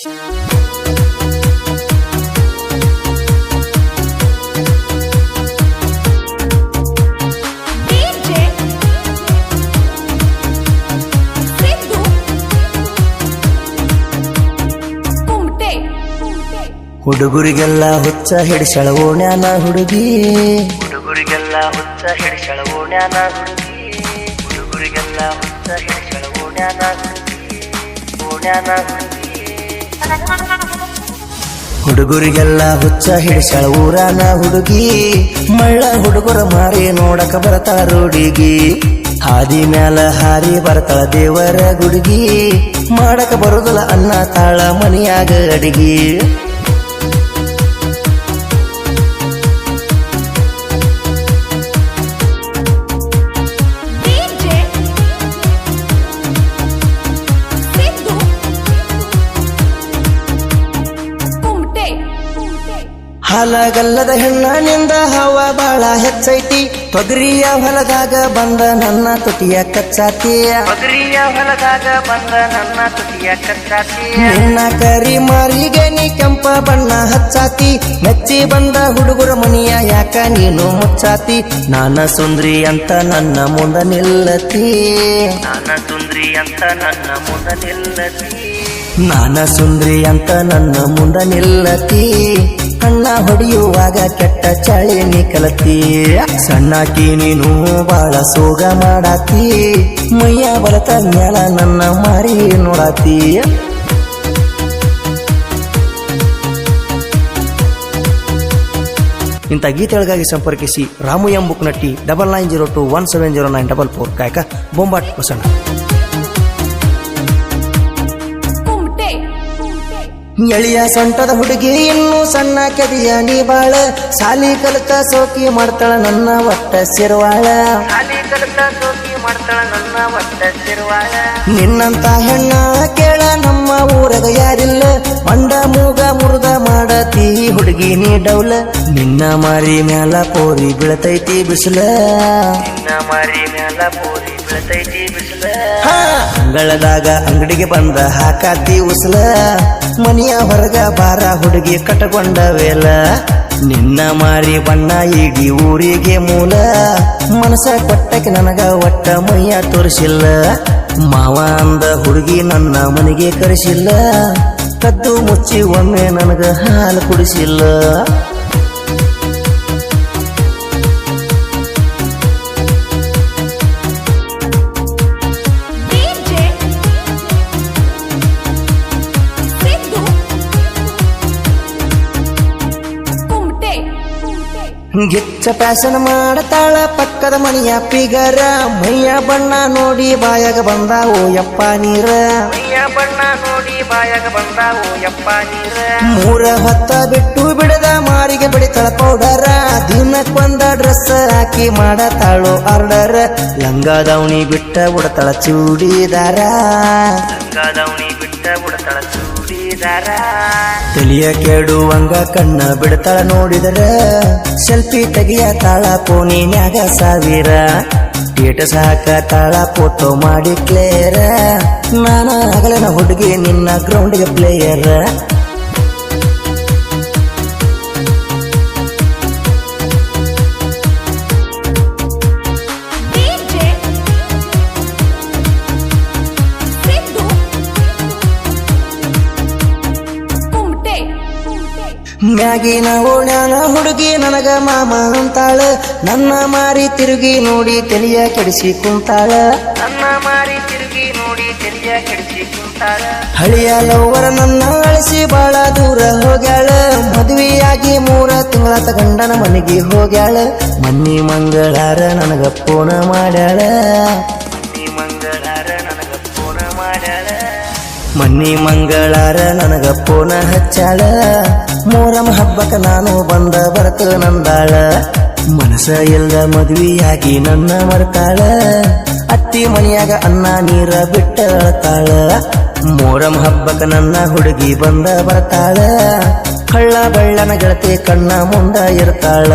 DJ Siddu ಕುಮಟೆ ಹುಡುಗರಿಗೆಲ್ಲ ಹುಚ್ಚ ಹಿಡಿಸಳ ಓಣ್ಯಾನ ಹುಡುಗಿ. ಹುಡುಗರಿಗೆಲ್ಲ ಹುಚ್ಚ ಹಿಡಿಸಳ ಓಣ್ಯಾನ ಹುಡುಗಿ. ಹುಡುಗರಿಗೆಲ್ಲ ಹುಚ್ಚ ಹಿಡಿಸಳ ಓಣ್ಯಾನ ಹುಡುಗಿ. ಓಣ್ಯಾನ ಹುಡುಗಿ. ಹುಡುಗರಿಗೆಲ್ಲ ಹುಚ್ಚ ಹಿಡಿಸಳ ಊರಾನ ಹುಡುಗಿ. ಮಳ್ಳ ಹುಡುಗರ ಮಾರಿ ನೋಡಕ ಬರ್ತಾಳ ಹುಡುಗಿ ಹಾದಿ ಮ್ಯಾಲ ಹಾರಿ ಬರ್ತಾಳ ದೇವರ ಗುಡುಗಿ. ಮಾಡಕ ಬರುದಿಲ್ಲ ಅನ್ನ ತಾಳ ಮನಿಯಾಗ ಅಡಿಗಿ. ಹಾಲಗಲ್ಲದ ಹೆಣ್ಣನಿಂದ ಹವ ಬಾಳ ಹೆಚ್ಚೈತಿ. ತೊಗರಿಯ ಹೊಲದಾಗ ಬಂದ ನನ್ನ ತುಟಿಯ ಕಚ್ಚಾತಿ. ತೊಗರಿಯ ಹೊಲದಾಗ ಬಂದ ನನ್ನ ತುಟಿಯ ಕಚ್ಚಾತಿಯ ನಿನ್ನ ಕರಿ ಮಾರಿಗೆ ನೀ ಕೆಂಪ ಬಣ್ಣ ಹಚ್ಚಾತಿ. ಮೆಚ್ಚಿ ಬಂದ ಹುಡುಗರ ಮನಿಯ ಯಾಕ ನೀನು ಮುಚ್ಚಾತಿ. ನಾನ ಸುಂದ್ರಿ ಅಂತ ನನ್ನ ಮುಂದ ನಿಲ್ಲತಿ. ನಾನ ಸುಂದ್ರಿ ಅಂತ ನನ್ನ ಮುಂದ ನಿಲ್ಲತಿ. ನಾನ ಸುಂದ್ರಿ ಅಂತ ನನ್ನ ಮುಂದ ನಿಲ್ಲತಿ. ಕಣ್ಣ ಹೊಡೆಯುವಾಗ ಕೆಟ್ಟ ಚಳಿ ನೀ ಕಲತಿ. ಸಣ್ಣಾಕಿ ನೀನು ಬಾಳ ಸೋಗ ಮಾಡಾತಿ. ಮೈಯ ಬರತ ಮ್ಯಾಲ ನನ್ನ ಮಾರಿ ನೋಡಾತಿ. ಇಂಥ ಗೀತೆಗಳಿಗಾಗಿ ಸಂಪರ್ಕಿಸಿ ರಾಮು ಎಂ ಬುಕ್ Nutty double nine zero two one seven zero nine double four ಕಾಯಕ, ಬೊಂಬಾಟ್, ಬಸಣ್ಣ. ಎಳಿಯ ಸೊಂಟದ ಹುಡುಗಿ, ಇನ್ನೂ ಸಣ್ಣ ಕೆದಿಯ ನೀ ಬಾಳ ಸಾಲಿ ಕಲಿತ ಸೋಕಿ ಮಾಡ್ತಾಳ ನನ್ನ ಒಟ್ಟ ಸಿರುವಾಳ. ಮಾಡ್ತಾಳ ನನ್ನ ಒಟ್ಟ ಸಿರ್ವಾಳ ನಿನ್ನಂತ ಹೆಣ್ಣ ಕೇಳ ನಮ್ಮ ಊರಗ ಯಾರಿಲ್ಲ. ಮಂಡ ಮೂಗ ಮುರುದ ಮಾಡತಿ ಹುಡುಗಿ ನೀ ಡೌಲ ನಿನ್ನ ಮಾರಿ ಮ್ಯಾಲ ಪೋರಿ ಬೀಳತೈತಿ ಬಿಸಿಲ. ನಿನ್ನ ಮಾರಿ ಮ್ಯಾಲ ಪೋರಿ ಬೀಳತೈತಿ ಬಿಸಿಲ. ಅಂಗಳದಾಗ ಅಂಗಡಿಗೆ ಬಂದ ಹಾಕಾತಿ ಉಸಲ. ಮನಿಯ ಹೊರಗ ಬಾರ ಹುಡುಗಿ ಕಟ್ಟಕೊಂಡ ವೇಲ. ನಿನ್ನ ಮಾರಿ ಬಣ್ಣ ಇಡೀ ಊರಿಗೆ ಮೂಲ. ಮನಸ ಕೊಟ್ಟಕ್ಕೆ ನನಗ ಒಟ್ಟ ಮೈಯ ತೋರಿಸಿಲ್ಲ. ಮಾವ ಅಂದ ಹುಡುಗಿ ನನ್ನ ಮನೆಗೆ ಕರೆಸಿಲ್ಲ. ಕದ್ದು ಮುಚ್ಚಿ ಒಮ್ಮೆ ನನಗ ಹಾಲು ಕುಡಿಸಿಲ್ಲ. ಗಿಚ್ಚ ಪ್ಯಾಸನ್ ಮಾಡತಾಳ ಪಕ್ಕದ ಮನೆಯ ಪಿಗರ ಮೈಯ ಬಣ್ಣ ನೋಡಿ ಬಾಯಾಗ ಬಂದಾವು ಯಪ್ಪ ನೀರ. ಮೈಯ ಬಣ್ಣ ನೋಡಿ ಬಾಯಾಗ ಬಂದಾವು ಯಪ್ಪ ನೀರ. ಮೂರ ಹೊತ್ತ ಬಿಟ್ಟು ಬಿಡದ ಮಾರಿಗೆ ಬಿಡಿತಾಳ ಪೌಡರ. ದಿನಕ್ಕೊಂದ ಡ್ರೆಸ್ ಹಾಕಿ ಮಾಡತಾಳು ಆರ್ಡರ್. ಲಂಗ ದಾವಣಿ ಬಿಟ್ಟ ಉಡತಾಳ ಚೂಡಿದಾರ. ಲಂಗ ದವಣಿ ಬಿಟ್ಟ ಉಡತಾಳ ಚೂಡಿದಾರ. ತಲಿಯ ಕೆಡುವಂಗ ಕಣ್ಣ ಬಿಡ್ತಾಳ ನೋಡಿದರ. ಸೆಲ್ಫಿ ತೆಗಿಯ ತಾಳ ಪೋನಿನ್ಯಾಗ ಸಾವಿರ. ಸ್ಟೇಟಸ್ ಹಾಕ ತಾಳ ಫೋಟೋ ಮಾಡಿ ಕ್ಲೇರ ನಾನು ಹಗಲನ ಹುಡುಗಿ ನಿನ್ನ ಗ್ರೌಂಡ್ಗೆ ಪ್ಲೇಯರ್ ಮ್ಯಾಗಿನ ಓಣ್ಯಾನ ಹುಡುಗಿ ನನಗ ಮಾಮ ಅಂತಾಳ. ನನ್ನ ಮಾರಿ ತಿರುಗಿ ನೋಡಿ ತಲಿಯ ಕೆಡಿಸಿ ಕುಂತಾಳ. ನನ್ನ ಮಾರಿ ತಿರುಗಿ ನೋಡಿ ತಲಿಯ ಕೆಡಿಸಿ ಕುಂತಾಳ. ಹಳಿಯ ಲವ್ವರ ನನ್ನ ಅಳಿಸಿ ಬಾಳ ದೂರ ಹೋಗ್ಯಾಳ. ಮದುವೆಯಾಗಿ ಮೂರ ತಿಂಗಳ ತಗಂಡನ ಮನೆಗೆ ಹೋಗ್ಯಾಳ. ಮನ್ನಿ ಮಂಗಳಾರ ನನಗ ಪೋಣ ಮಾಡ್ಯಾಳ. ಮನ್ನಿ ಮಂಗಳಾರ, ನನಗ ಪೋನ ಹಚ್ಚಾಳ. ಮೋರಂ ಹಬ್ಬಕ್ಕೆ ನಾನು ಬಂದ ಬರತ ನಂದಾಳ. ಮನಸ ಎಲ್ಲ ಮದ್ವಿಯಾಗಿ ನನ್ನ ಮರ್ತಾಳ. ಅತ್ತಿ ಮನೆಯಾಗ ಅನ್ನ ನೀರ ಬಿಟ್ಟ ಮೂರಂ ಹಬ್ಬಕ್ಕೆ ನನ್ನ ಹುಡುಗಿ ಬಂದ ಬರ್ತಾಳ. ಕಳ್ಳ ಬಳ್ಳನ ಗೆಳತಿ ಕಣ್ಣ ಮುಂದ ಇರ್ತಾಳ.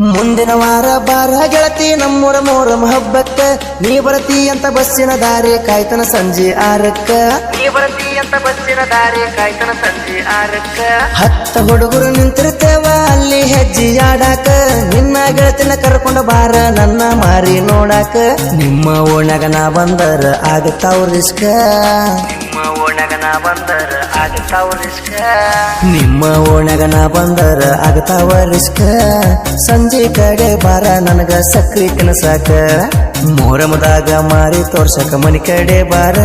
ಮುಂದಿನ ವಾರ ಬಾರ ಗೆಳತಿ ನಮ್ಮೂರ ಮೋರಂ ಹಬ್ಬಕ್ಕ ನೀ ಬರತಿ ಅಂತ ಬಸ್ಸಿನ ದಾರಿ ಕಾಯ್ತನ ಸಂಜೆ ಆರಕ್ಕ. ನೀ ಬರತಿ ಅಂತ ಬಸ್ಸಿನ ದಾರಿ ಕಾಯ್ತನ ಸಂಜೆ ಆರಕ್ಕ. ಹತ್ತ ಹುಡುಗರು ನಿಂತಿರ್ತೇವ ಅಲ್ಲಿ ಹೆಜ್ಜೆ ಆಡಾಕ. ನಿನ್ನ ಗೆಳತಿನ ಕರ್ಕೊಂಡು ಬಾರ ನನ್ನ ಮಾರಿ ನೋಡಾಕ. ನಿಮ್ಮ ಓಣ್ಯಾಗ ನಾ ಬಂದರ ಆಗತ್ತಾವ ರಿಸ್ಕ. ನಿಮ್ಮ ಓಣಗ ನಾ ಬಂದರ ಆಗತ್ತಾವ ರಿಸ್ಕ. ನಿಮ್ಮ ನಾ ಬಂದರ ಆಗತಾವ ರಿಸ್ಕ. ಸಂಜೆ ಕಡೆ ಬಾರ ನನಗ ಸಕ್ರಿ ಕನಸಾಕ ಮೋರಮದಾಗ ಮಾರಿ ತೋರ್ಸಕ ಮನಿ ಕಡೆ ಬಾರ.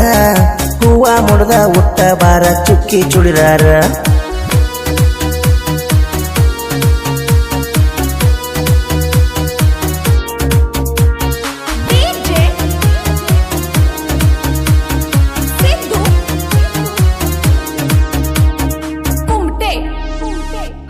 ಹೂವ ಮುಡ್ದ ಉಟ್ಟ ಬಾರ ಚುಕ್ಕಿ ಚುಡಿದಾರ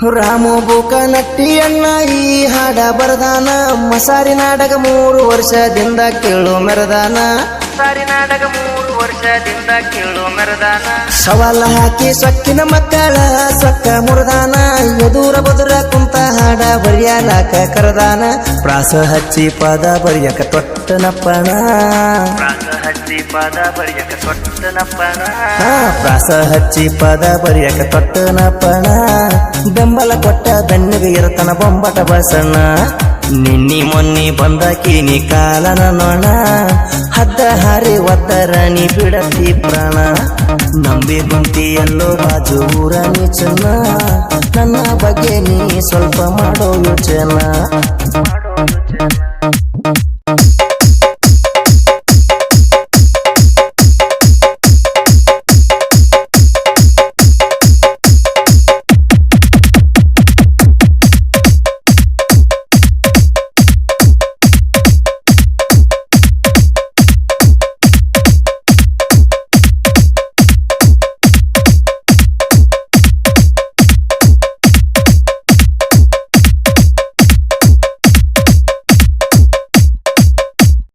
ರಾಮು ಬೂಕ ನಟ್ಟಿಯಣ್ಣ ಈ ಹಾಡ ಬರದಾನ. ಮಸಾರಿ ನಾಟಕ ಮೂರು ವರ್ಷದಿಂದ ಕೇಳು ಮೆರದಾನ. ಮಸಾರಿ ನಾಟಕ ಮೂರು ವರ್ಷದಿಂದ ಕೇಳು ಮೆರದಾನ. ಸವಾಲ ಹಾಕಿ ಸೊಕ್ಕಿನ ಮಕ್ಕಳ ಸೊಕ್ಕ ಮುರದಾನ. ಎದುರ ಬದುರ ಕುಂತ ಹಾಡ ಬರಿಯಲಾಕ ಕರದಾನ. ಪ್ರಾಸ ಹಚ್ಚಿ ಪದ ಬರಿಯಕ ತೊಟ್ಟನಪ್ಪಣ. ಪ್ರಾಸ ಹಚ್ಚಿ ಪದ ಬರಿಯಕ ತೊಟ್ಟನಪ್ಪಣ. ಪ್ರಾಸ ಹಚ್ಚಿ ಪದ ಬರಿಯಕ ತೊಟ್ಟನಪ್ಪಣ. ಬೆಂಬಲ ಕೊಟ್ಟ ಬೆನ್ನಿಗೆ ಇರತನ ಬೊಂಬಟ ಬಸಣ್ಣ ನಿನ್ನಿ ಮೊನ್ನಿ ಬಂದಕೀನಿ ಕಾಲನ ನೋಣ ಹದ್ದ ಹಾರಿ ಒದ್ದರ ನೀ ಬಿಡತಿ ಪ್ರಾಣ ನಂಬಿ ಕುಂತಿ ಎಲ್ಲೋ ಬಾಜು ಊರ ನೀ ಚೆನ್ನ ನನ್ನ ಬಗ್ಗೆ ನೀ ಸ್ವಲ್ಪ ಮಾಡೋ ಯೋಚನ